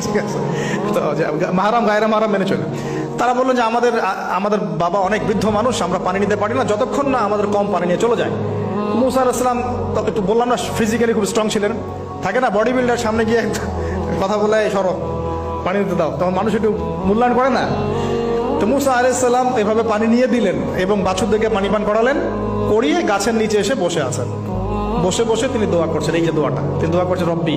ঠিক আছে তো মাহারাম, গায়রা মাহারাম মেনে চলে। তারা বললেন যে আমাদের আমাদের বাবা অনেক বৃদ্ধ মানুষ, আমরা পানি নিতে পারি না, যতক্ষণ না আমাদের কম পানি নিয়ে চলে যায়। মুসা আলাইসালাম তবে একটু বললাম না ফিজিক্যালি খুব স্ট্রং ছিলেন। থাকে না বডি বিল্ডার সামনে গিয়ে কথা বলে, "এই সরো, পানি নিতে দাও। তখন মানুষ একটু মূল্যায়ন করে না। তো মুসা আলাইসাল্লাম এভাবে পানি নিয়ে দিলেন এবং বাছুর বাছুরদেরকে পানি পান করালেন, করিয়ে গাছের নিচে এসে বসে আছেন। বসে বসে তিনি দোয়া করছেন, এই যে দোয়াটা, তিনি দোয়া করছেন, রব্বি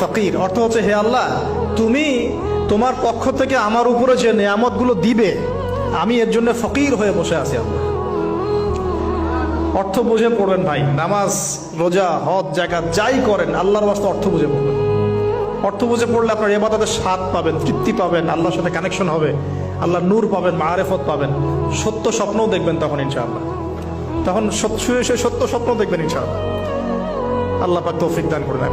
ফকির। অর্থ হচ্ছে, হে আল্লাহ, তুমি তোমার পক্ষ থেকে আমার উপরে যে নিয়ামতগুলো দিবে, আমি এর জন্য ফকির হয়ে বসে আছি আল্লাহ। অর্থ বুঝে পড়বেন ভাই, নামাজ, রোজা, হজ জায়গা যাই করেন, আল্লাহর বাস্তে অর্থ বুঝে পড়বেন। অর্থ বুঝে পড়লে আপনার এবাদতের স্বাদ পাবেন, তৃপ্তি পাবেন, আল্লাহর সাথে কানেকশন হবে আল্লাহ নূর পাবেন, মারেফত পাবেন, সত্য স্বপ্নও দেখবেন তখন ইনশাআল্লাহ। তখন শুয়ে শুয়ে সত্য স্বপ্ন দেখবেন ইনশাআল্লাহ। আল্লাহ পাক তৌফিক দান করলেন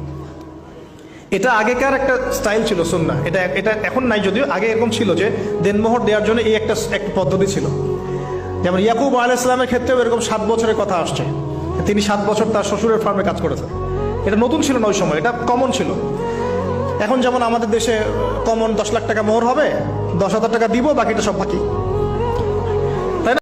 এটা আগেকার একটা স্টাইল ছিল সুন্না এটা এটা এখন নাই যদিও, আগে এরকম ছিল যে দেনমোহর দেওয়ার জন্য এই একটা একটা পদ্ধতি ছিল। যেমন ইয়াকুব আল ইসলামের ক্ষেত্রেও এরকম সাত বছরের কথা আসছে। তিনি সাত বছর তার শ্বশুরের ফার্মে কাজ করেছেন। এটা নতুন ছিল না ওই সময়, এটা কমন ছিল। এখন যেমন আমাদের দেশে কমন দশ লাখ টাকা মোহর হবে, দশ হাজার টাকা দিব, বাকিটা সব বাকি।